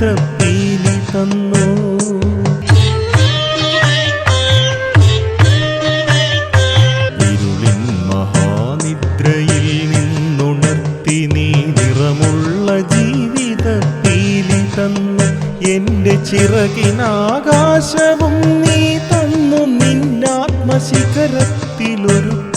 തൃപ്തി തന്നു. ഇരുളിൻ മഹാനിദ്രയിൽ നിന്നുണർത്തി നീ നിറമുള്ള ജീവിതപ്പീലി തന്നു. എന്റെ ചിറകിനാകാശവും നീ തന്നു. നിന്നാത്മശിഖരത്തിലൊരു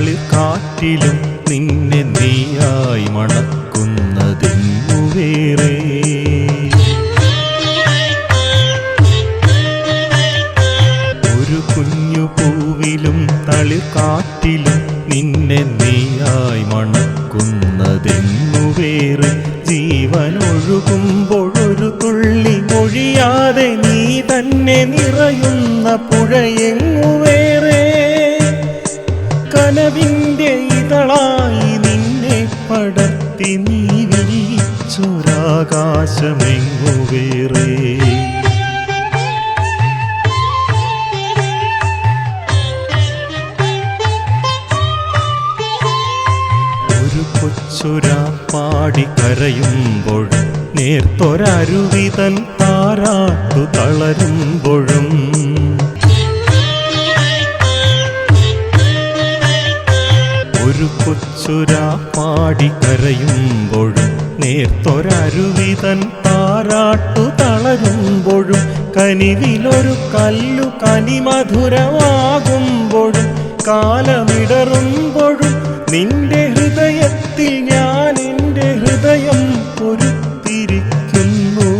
കാറ്റിലും നിന്നെ നീയായി മണക്കുന്നതിന്നു വേറെ ഒരു കുഞ്ഞു പൂവിലും തളിർക്കാറ്റിലും നിന്നെ നീയായി മണക്കുന്നതെങ്ങു വേറെ ജീവനൊഴുകുമ്പോഴൊരു തുള്ളി മൊഴിയാതെ നീ തന്നെ നിറയുന്ന പുഴയെങ്ങു വിരിച്ചൊരാകാശമെങ്ങു വേറെ ഒരു കൊച്ചുരാ പാടി കരയുമ്പോൾ നേർത്തൊരരുവിതൻ താരാത്തു തളരുമ്പോഴും കൊച്ചുരാ പാടി കരയുമ്പോഴും നേർത്തൊരരുവിതൻ താരാട്ടു തളരുമ്പോഴും കനിവിലൊരു കല്ലു കനിമധുരമാകുമ്പോഴും കാലമിടറുമ്പോഴും നിന്റെ ഹൃദയത്തിൽ ഞാൻ എന്റെ ഹൃദയം പൊരുത്തിരിക്കുന്നു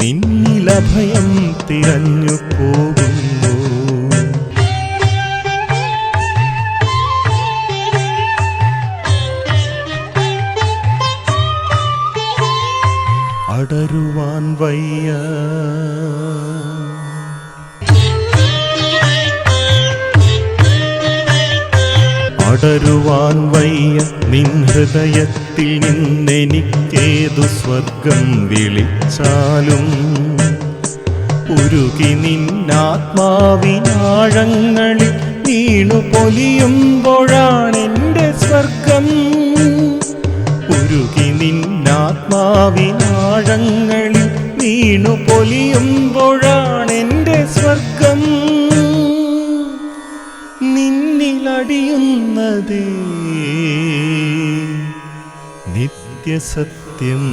നിന്നിലഭയം തിരഞ്ഞു പോകുന്നു. അടരുവാൻ വയ്യ. പടരുവാൻ വയ്യ. നിൻ ഹൃദയത്തിൽ നിന്നെനിക്കേതു സ്വർഗം വിളിച്ചാലും ഉരുകി നിന്നാത്മാവിനാഴങ്ങളിൽ വീണു പൊലിയുമ്പോഴാണെന്റെ സ്വർഗം. ഉരുകി നിന്നാത്മാവിന പൊലിയുമ്പോഴാണെന്റെ സ്വർഗം. നിന്നിലടിയുന്നതേ നിത്യസത്യം.